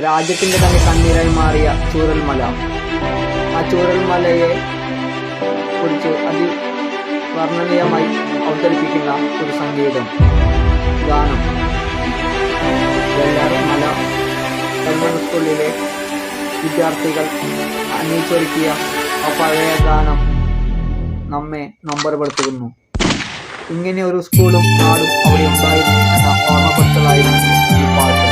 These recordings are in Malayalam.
രാജ്യത്തിന്റെ തന്നെ കണ്ണീരായി മാറിയ ചൂരൽമല. ആ ചൂരൽമലയെ കുറിച്ച് അതി വർണനീയമായി അവതരിപ്പിക്കുന്ന ഒരു സംഗീതം. ഗാനം. വെള്ളാറമല ഗവൺമെന്റ് സ്കൂളിലെ വിദ്യാർത്ഥികൾ അന്വേഷിച്ചൊരുക്കിയ ആ പഴയ ഗാനം നമ്മെ നമ്പരപ്പെടുത്തുന്നു. ഇങ്ങനെ ഒരു സ്കൂളും നാടും അവിടെ ഉണ്ടായിരുന്നു ഓർമ്മപ്പെടുത്തലായിരുന്നു ഈ പാട്ട്.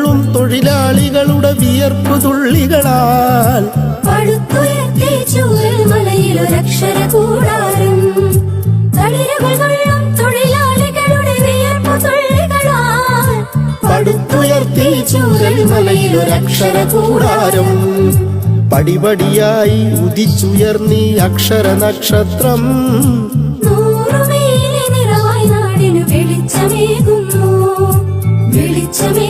നുള്ളും തൊഴിലാളികളുടെ വിയർപ്പു തുള്ളികളാൽ. പടുത്തുയർത്തി ചൂരൽ മലയിലൊരക്ഷര കൂടാരം. പടിപടിയായി ഉദിച്ചുയർന്നീ അക്ഷര നക്ഷത്രം. വെളിച്ചമേകുന്നു. വെളിച്ചമേകുന്നു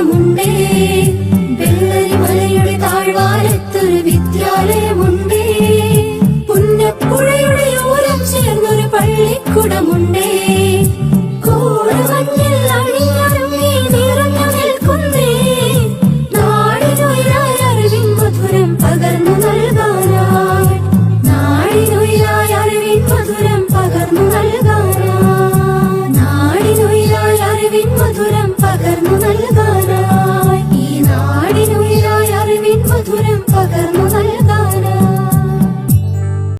പള്ളിക്കുടമുണ്ടേ